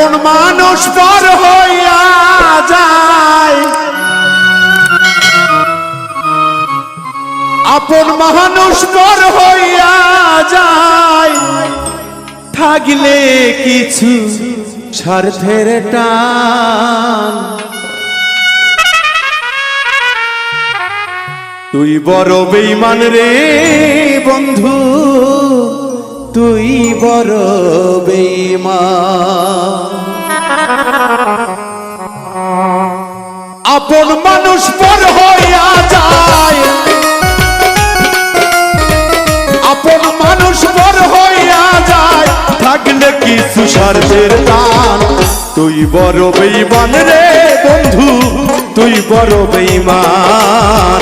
আপন মানুষ পর হইয়া যায়, আপন মানুষ পর হইয়া যায়, থাকলে কিছু স্বার্থের টান। তুই বড় বেইমান রে বন্ধু তুই বড় বেমা আপন মানুষ পর হইয়া যায়। আপন মানুষ পর হইয়া যায়। থাকলে কিছু স্বার্থের টান তুই বড় বেইমান রে বন্ধু, তুই বড় বেইমান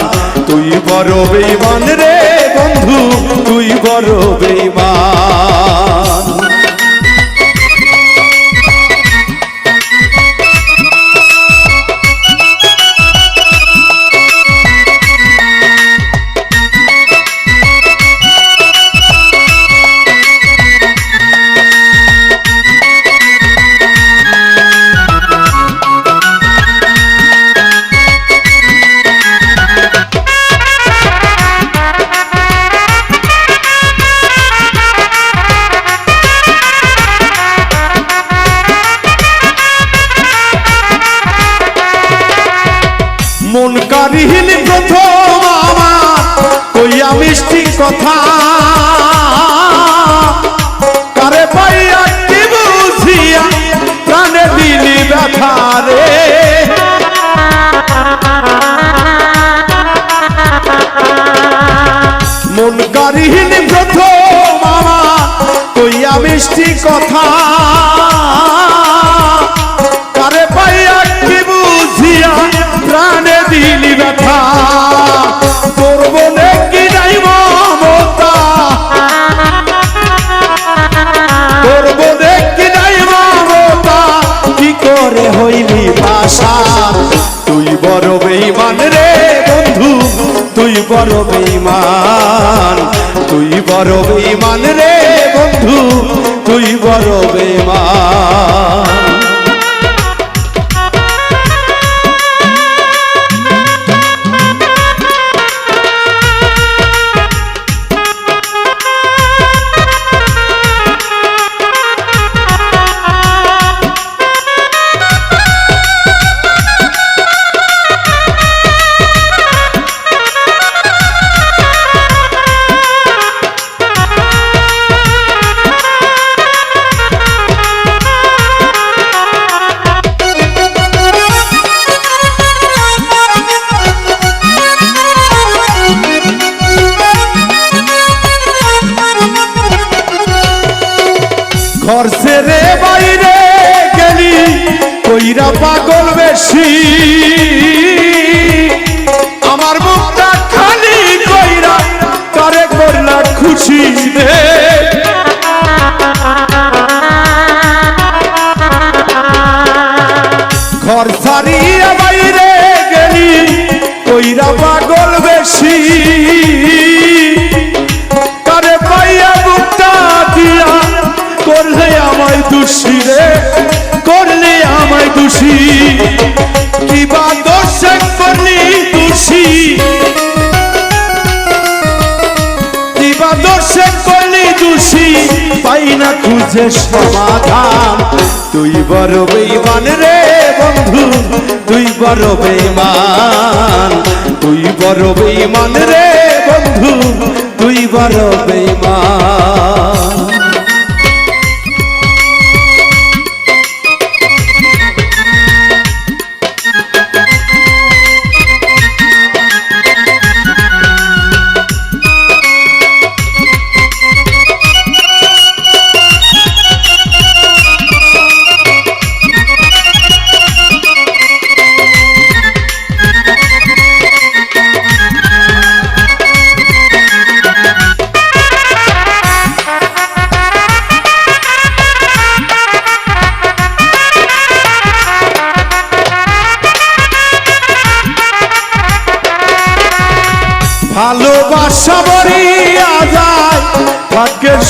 তুই বড় বেইমান রে বন্ধু, তুই বড় কারিহীন প্রথম আমার, কইয়া মিষ্টি কথা। কারে পাইয়া কি বুঝিয়া প্রাণে দিলি ব্যথা রে। মন কারিহীন প্রথম আমার, কইয়া মিষ্টি কথা। ব্যথা। তোর মনে কি নাই মমতা? তোর মনে কি নাই মমতা? কি করে তুই বড় বেইমান রে তুই বড় বেইমান তুই রে বন্ধু, তুই বড় বেইমান বেশি আমার মুখটা খালি কইরা তারে করলা খুশি রে ঘর ছাড়িয়া বাইরে গেলি, কইরা পাগল বেশি। তারে পাইয়া বুকটা দিয়া, করলে আমায় দোষী রে, করলে আমায় দোষী। কিবা দোষ করলি দোষী। কিবা দোষ করলি দোষী। পাই না খুঁজে সমাধান। তুই বড় বেইমান রে বন্ধু, তুই বড় বেইমান। তুই বড় বেইমান রে বন্ধু, তুই বড় বেইমান।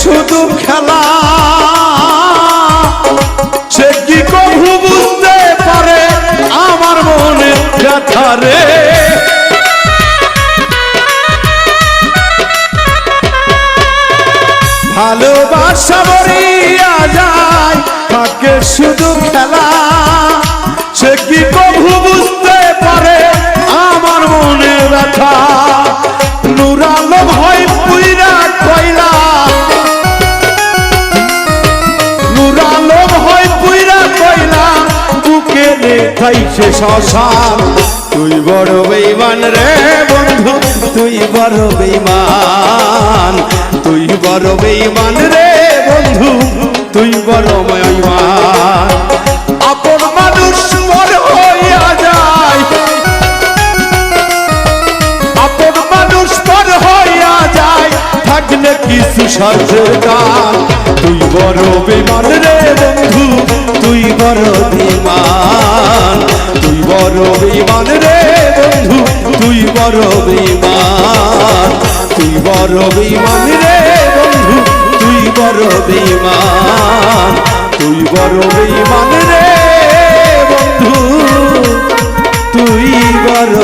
শুধু খেলা। সে কি কবু বুঝতে পারে আমার মনে ব্যথা রে? ভালোবাসা মরিয়া যায়, থাকে শুধু খেলা। সে কি কবু বুঝতে পারে দেখাইছে শ্মশান। তুই বড় বেইমান রে বন্ধু, তুই বড় বেইমান তুই বড় বেইমান রে বন্ধু, তুই বড় বেইমান আপন মানুষ পর হইয়া যায়। আপন মানুষ পর হইয়া যায়। থাকলে কিছু সরকার তুই বড় বিমান রে বন্ধু, তুই বড় তুই বড় বিমান রে বন্ধু, তুই বড় বিমান তুই বড় বিমান রে বন্ধু, তুই বড় তুই বড় রে বন্ধু, তুই বড়